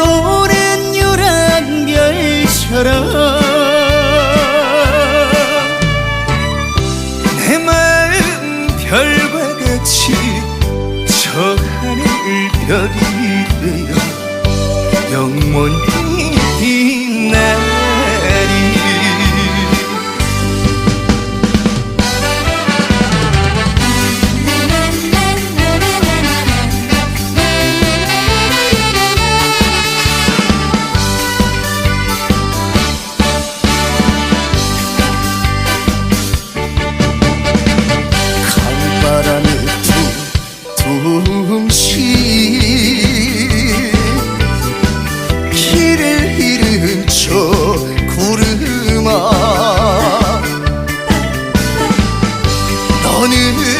오랜 유랑별처럼 내 마음 별과 같이 저 하늘 별이 되어 영원히 음식 길을 잃은 저 구름아 너는